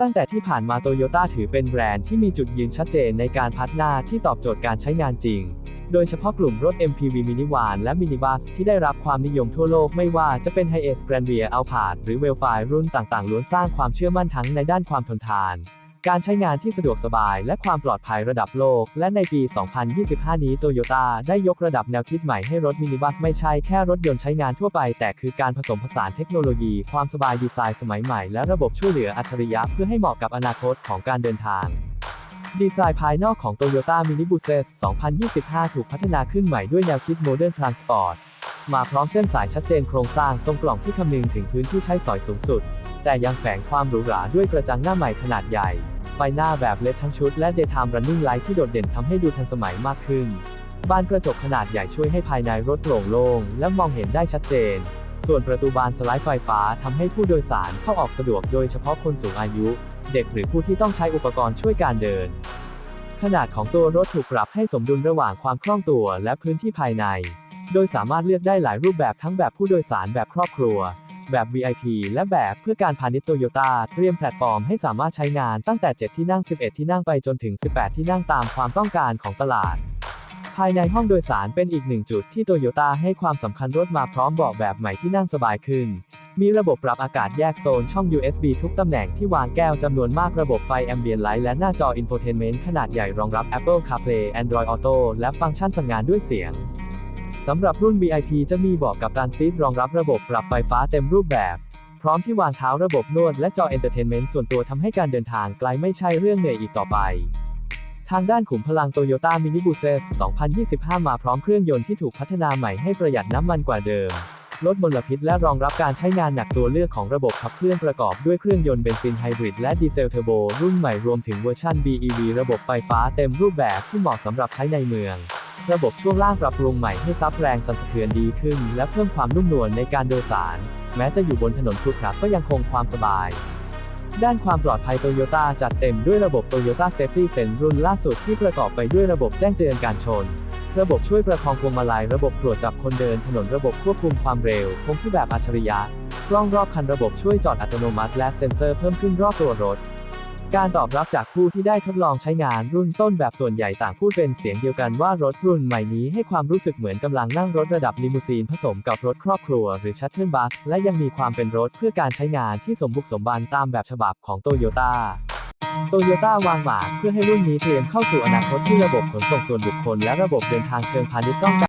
ตั้งแต่ที่ผ่านมาโตโยต้าถือเป็นแบรนด์ที่มีจุดยืนชัดเจนในการพัฒนาที่ตอบโจทย์การใช้งานจริง โดยเฉพาะกลุ่มรถ MPV Minivan และ Minibus ที่ได้รับความนิยมทั่วโลกไม่ว่าจะเป็น Hiace Grandia Alphard หรือ Velfire รุ่นต่างๆ ล้วนสร้างความเชื่อมั่นทั้งในด้านความทนทาน การใช้งานที่สะดวกสบายและความปลอดภัยระดับโลก และในปี 2025 นี้โตโยต้าได้ยกระดับแนวคิดใหม่ให้รถมินิบัสไม่ใช่แค่รถยนต์ใช้งานทั่วไป แต่คือการผสมผสานเทคโนโลยี ความสบายดีไซน์สมัยใหม่ และระบบช่วยเหลืออัจฉริยะเพื่อให้เหมาะกับอนาคตของการเดินทางดีไซน์ภายนอกของ Toyota Mini Buses 2025 ถูกพัฒนาขึ้นใหม่ด้วยแนวคิด Modern Transport มาพร้อมเส้นสายชัดเจนโครงสร้างทรงกล่องที่คำนึงถึงพื้นที่ใช้สอยสูงสุด แต่ยังแฝงความหรูหราด้วยกระจังหน้าใหม่ขนาดใหญ่ ไฟหน้าแบบเลดทั้งชุดและ Daytime Running Light ที่โดดเด่นทำให้ดูทันสมัยมากขึ้น บานกระจกขนาดใหญ่ช่วยให้ภายในรถโปร่งโล่งและมองเห็นได้ชัดเจน ส่วนประตูบานสไลด์ไฟฟ้าทำให้ผู้โดยสารเข้าออกสะดวกโดยเฉพาะคนสูงอายุ เด็กหรือผู้ที่ต้องใช้อุปกรณ์ช่วยการเดิน ขนาดของตัวรถถูกปรับให้สมดุลระหว่างความคล่องตัวและพื้นที่ภายใน โดยสามารถเลือกได้หลายรูปแบบทั้งแบบผู้โดยสารแบบครอบครัว แบบ VIP และแบบเพื่อการพาณิชย์โตโยต้าเตรียมแพลตฟอร์มให้สามารถใช้งานตั้งแต่ 7 ที่นั่ง 11 ที่นั่งไปจนถึง 18 ที่นั่งตามความต้องการของตลาด ภายในห้องโดยสารเป็นอีกหนึ่งจุดที่โตโยต้าให้ความสำคัญรถมาพร้อมเบาะแบบใหม่ที่นั่งสบายขึ้น มีระบบปรับอากาศแยกโซนช่อง USB ทุกตำแหน่งที่วางแก้วจำนวนมากระบบไฟ Ambient Light และหน้าจอ Infotainment ขนาดใหญ่รองรับ Apple CarPlay Android Auto และฟังก์ชันสั่งงานด้วยเสียง สำหรับรุ่น VIP จะมีเบาะกับตันซีทรองรับระบบปรับไฟฟ้าเต็มรูปแบบ พร้อมที่วางเท้าระบบนวดและจอ Entertainment ส่วนตัวทำให้การเดินทางไกลไม่ใช่เรื่องเหนื่อยอีกต่อไป ทางด้านขุมพลัง Toyota Mini Buses 2025 มาพร้อมเครื่องยนต์ที่ถูกพัฒนาใหม่ให้ประหยัดน้ำมันกว่าเดิม ลดมลพิษและรองรับการใช้งานหนักตัวเลือกของระบบขับเคลื่อนประกอบด้วยเครื่องยนต์เบนซินไฮบริดและดีเซลเทอร์โบรุ่นใหม่รวมถึงเวอร์ชัน BEV ระบบไฟฟ้าเต็มรูปแบบที่เหมาะสำหรับใช้ในเมือง ระบบช่วงล่างปรับปรุงใหม่ให้ซับแรงสั่นสะเทือนดีขึ้น และเพิ่มความนุ่มนวลในการโดยสาร แม้จะอยู่บนถนนครุขระก็ยังคงความสบาย ด้านความปลอดภัยโตโยต้าจัดเต็มด้วยระบบ Toyota Safety Sense รุ่นล่าสุดที่ประกอบไปด้วยระบบแจ้งเตือนการชน ระบบช่วยประคองพวงมาลัย ระบบตรวจจับคนเดินถนนระบบควบคุมความเร็วคงที่แบบอัจฉริยะกล้องรอบคันระบบช่วยจอดอัตโนมัติ และเซ็นเซอร์เพิ่มขึ้นรอบตัวรถ การตอบรับจากผู้ที่ได้ทดลองใช้งานรุ่นต้นแบบส่วนใหญ่ต่างพูดเป็นเสียงเดียวกันว่ารถรุ่นใหม่นี้ให้ความรู้สึกเหมือนกำลังนั่งรถระดับลิมูซีนผสมกับรถครอบครัวหรือชัตเทิลบัส และยังมีความเป็นรถเพื่อการใช้งานที่สมบุกสมบันตามแบบฉบับของโตโยต้าโตโยต้าวางหมากเพื่อให้รุ่นนี้เตรียมเข้าสู่อนาคตที่ระบบขนส่งส่วนบุคคลและระบบเดินทางเชิงพาณิชย์ต้องการ